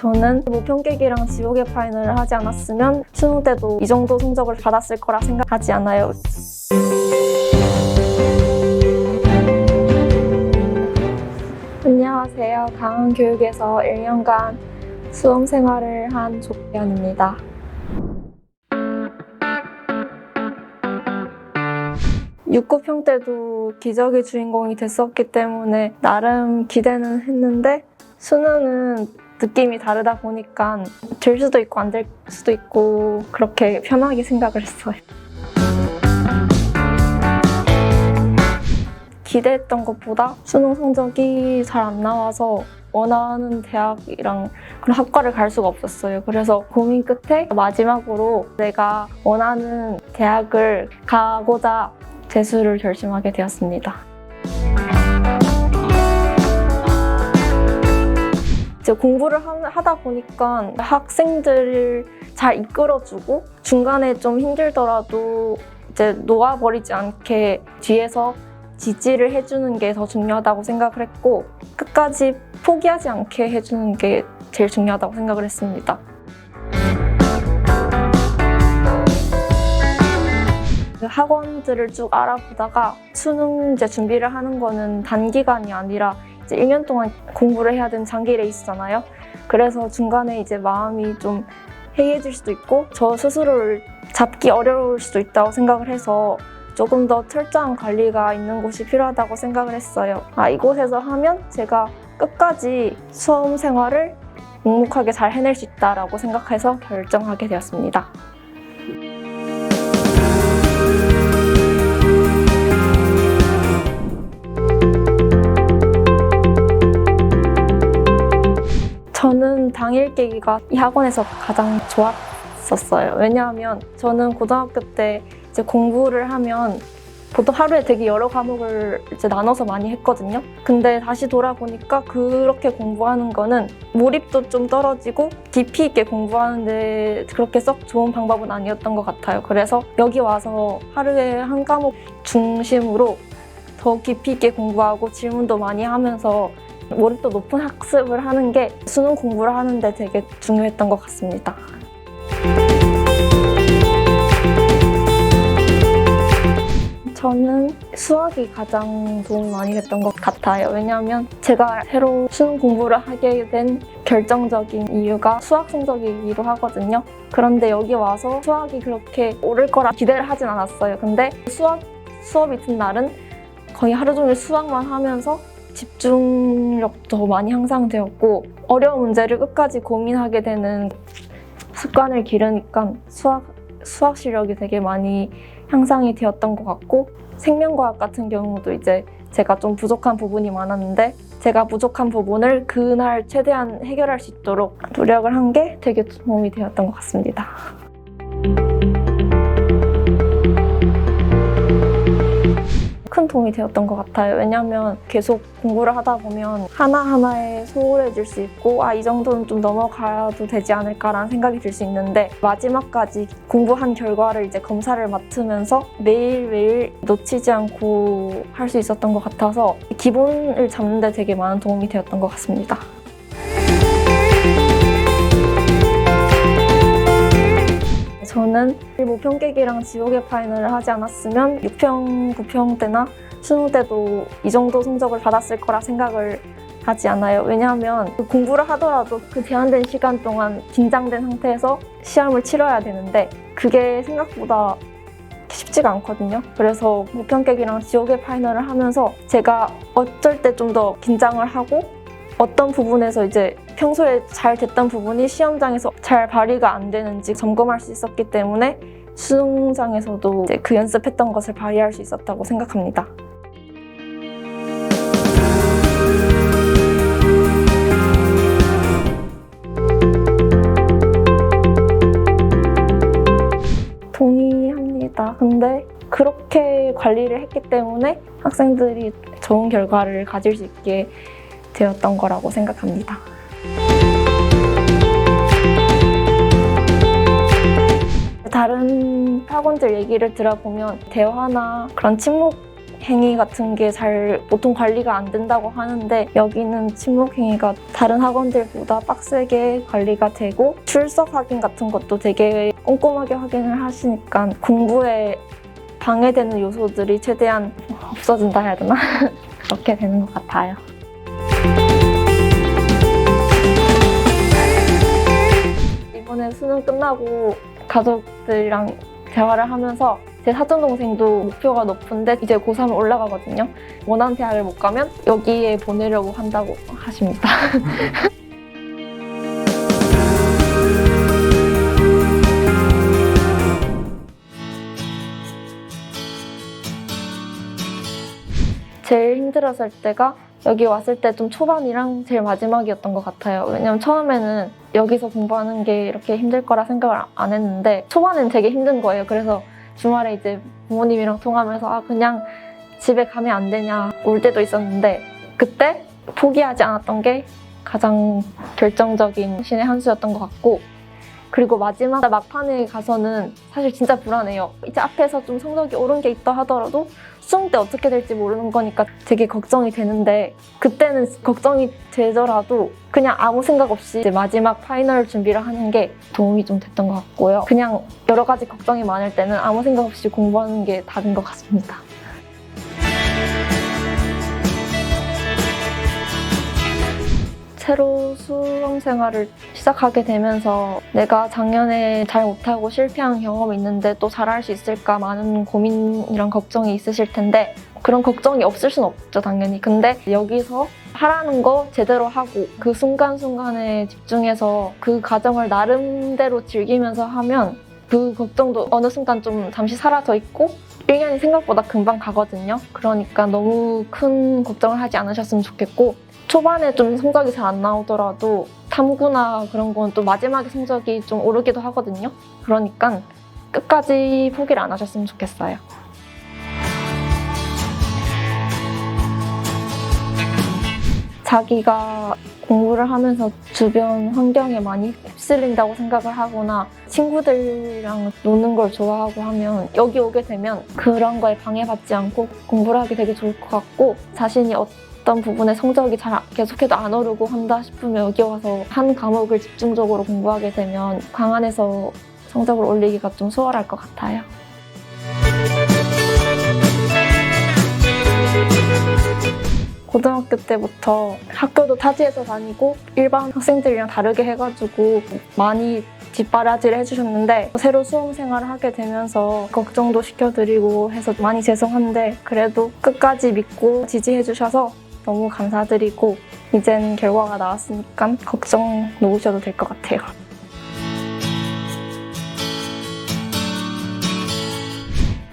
저는 목표 깨기랑 지옥의 파이널을 하지 않았으면 수능 때도 이 정도 성적을 받았을 거라 생각하지 않아요. 안녕하세요. 강원교육에서 1년간 수험 생활을 한 조혜연입니다. 육구평 때도 기적의 주인공이 됐었기 때문에 나름 기대는 했는데 수능은 느낌이 다르다 보니까 될 수도 있고 안 될 수도 있고 그렇게 편하게 생각을 했어요. 기대했던 것보다 수능 성적이 잘 안 나와서 원하는 대학이랑 그런 학과를 갈 수가 없었어요. 그래서 고민 끝에 마지막으로 내가 원하는 대학을 가고자 재수를 결심하게 되었습니다. 이제 공부를 하- 하다 보니까 학생들을 잘 이끌어주고 중간에 좀 힘들더라도 이제 놓아버리지 않게 뒤에서 지지를 해주는 게 더 중요하다고 생각을 했고 끝까지 포기하지 않게 해주는 게 제일 중요하다고 생각을 했습니다. 그 학원들을 쭉 알아보다가 수능 이제 준비를 하는 거는 단기간이 아니라 이제 1년 동안 공부를 해야 되는 장기 레이스잖아요. 그래서 중간에 이제 마음이 좀 해이해질 수도 있고 저 스스로를 잡기 어려울 수도 있다고 생각을 해서 조금 더 철저한 관리가 있는 곳이 필요하다고 생각을 했어요. 아, 이곳에서 하면 제가 끝까지 수험 생활을 묵묵하게 잘 해낼 수 있다라고 생각해서 결정하게 되었습니다. 깨기가 이 학원에서 가장 좋았었어요. 왜냐하면 저는 고등학교 때 이제 공부를 하면 보통 하루에 되게 여러 과목을 이제 나눠서 많이 했거든요. 근데 다시 돌아보니까 그렇게 공부하는 거는 몰입도 좀 떨어지고 깊이 있게 공부하는데 그렇게 썩 좋은 방법은 아니었던 것 같아요. 그래서 여기 와서 하루에 한 과목 중심으로 더 깊이 있게 공부하고 질문도 많이 하면서 몰입도 높은 학습을 하는 게 수능 공부를 하는데 되게 중요했던 것 같습니다. 저는 수학이 가장 도움이 많이 됐던 것 같아요. 왜냐하면 제가 새로 수능 공부를 하게 된 결정적인 이유가 수학 성적이기도 하거든요. 그런데 여기 와서 수학이 그렇게 오를 거라 기대를 하진 않았어요. 근데 수학 수업 이튿 날은 거의 하루 종일 수학만 하면서 집중력도 많이 향상되었고 어려운 문제를 끝까지 고민하게 되는 습관을 기르니까 수학 수학 실력이 되게 많이 향상이 되었던 것 같고 생명과학 같은 경우도 이제 제가 좀 부족한 부분이 많았는데 제가 부족한 부분을 그날 최대한 해결할 수 있도록 노력을 한 게 되게 도움이 되었던 것 같습니다. 도움이 되었던 것 같아요. 왜냐하면 계속 공부를 하다 보면 하나하나에 소홀해질 수 있고, 아, 이 정도는 좀 넘어가도 되지 않을까라는 생각이 들 수 있는데, 마지막까지 공부한 결과를 이제 검사를 맡으면서 매일매일 놓치지 않고 할 수 있었던 것 같아서 기본을 잡는 데 되게 많은 도움이 되었던 것 같습니다. 저는 목평 깨기랑 지옥의 파이널을 하지 않았으면 6평, 9평 때나 수능 때도 이 정도 성적을 받았을 거라 생각을 하지 않아요. 왜냐하면 그 공부를 하더라도 그 제한된 시간 동안 긴장된 상태에서 시험을 치러야 되는데 그게 생각보다 쉽지가 않거든요. 그래서 목평 깨기랑 지옥의 파이널을 하면서 제가 어쩔 때 좀 더 긴장을 하고 어떤 부분에서 이제 평소에 잘 됐던 부분이 시험장에서 잘 발휘가 안 되는지 점검할 수 있었기 때문에 수능장에서도 그 연습했던 것을 발휘할 수 있었다고 생각합니다. 동의합니다. 근데 그렇게 관리를 했기 때문에 학생들이 좋은 결과를 가질 수 있게 되었던 거라고 생각합니다. 다른 학원들 얘기를 들어보면 대화나 그런 침묵 행위 같은 게 잘 보통 관리가 안 된다고 하는데 여기는 침묵 행위가 다른 학원들보다 빡세게 관리가 되고 출석 확인 같은 것도 되게 꼼꼼하게 확인을 하시니까 공부에 방해되는 요소들이 최대한 없어진다 해야 되나? 그렇게 되는 것 같아요. 수능 끝나고 가족들이랑 대화를 하면서 제 사촌 동생도 목표가 높은데 이제 고3을 올라가거든요. 원하는 대학을 못 가면 여기에 보내려고 한다고 하십니다. 제일 힘들었을 때가 여기 왔을 때 좀 초반이랑 제일 마지막이었던 것 같아요. 왜냐면 처음에는 여기서 공부하는 게 이렇게 힘들 거라 생각을 안 했는데 초반엔 되게 힘든 거예요. 그래서 주말에 이제 부모님이랑 통하면서 아 그냥 집에 가면 안 되냐 올 때도 있었는데 그때 포기하지 않았던 게 가장 결정적인 신의 한 수였던 것 같고 그리고 마지막 막판에 가서는 사실 진짜 불안해요. 이제 앞에서 좀 성적이 오른 게 있다 하더라도 수능 때 어떻게 될지 모르는 거니까 되게 걱정이 되는데 그때는 걱정이 되더라도 그냥 아무 생각 없이 마지막 파이널 준비를 하는 게 도움이 좀 됐던 것 같고요. 그냥 여러 가지 걱정이 많을 때는 아무 생각 없이 공부하는 게 답인 것 같습니다. 새로 수험 생활을 시작하게 되면서 내가 작년에 잘 못하고 실패한 경험이 있는데 또 잘할 수 있을까 많은 고민이랑 걱정이 있으실 텐데 그런 걱정이 없을 순 없죠 당연히. 근데 여기서 하라는 거 제대로 하고 그 순간순간에 집중해서 그 과정을 나름대로 즐기면서 하면 그 걱정도 어느 순간 좀 잠시 사라져 있고 1년이 생각보다 금방 가거든요. 그러니까 너무 큰 걱정을 하지 않으셨으면 좋겠고 초반에 좀 성적이 잘 안 나오더라도 탐구나 그런 건 또 마지막에 성적이 좀 오르기도 하거든요. 그러니까 끝까지 포기를 안 하셨으면 좋겠어요. 자기가 공부를 하면서 주변 환경에 많이 휩쓸린다고 생각을 하거나 친구들이랑 노는 걸 좋아하고 하면 여기 오게 되면 그런 거에 방해받지 않고 공부를 하기 되게 좋을 것 같고 자신이 어떤 부분에 성적이 잘 안- 계속해도 안 오르고 한다 싶으면 여기 와서 한 과목을 집중적으로 공부하게 되면 강한에서 성적을 올리기가 좀 수월할 것 같아요. 고등학교 때부터 학교도 타지에서 다니고 일반 학생들이랑 다르게 해가지고 많이 뒷바라지를 해주셨는데 새로 수험 생활을 하게 되면서 걱정도 시켜드리고 해서 많이 죄송한데 그래도 끝까지 믿고 지지해주셔서 너무 감사드리고 이젠 결과가 나왔으니까 걱정 놓으셔도 될 것 같아요.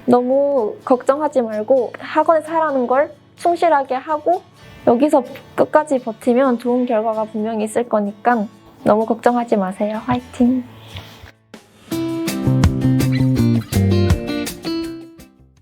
너무 걱정하지 말고 학원에서 하라는 걸 충실하게 하고 여기서 끝까지 버티면 좋은 결과가 분명히 있을 거니까 너무 걱정하지 마세요. 화이팅!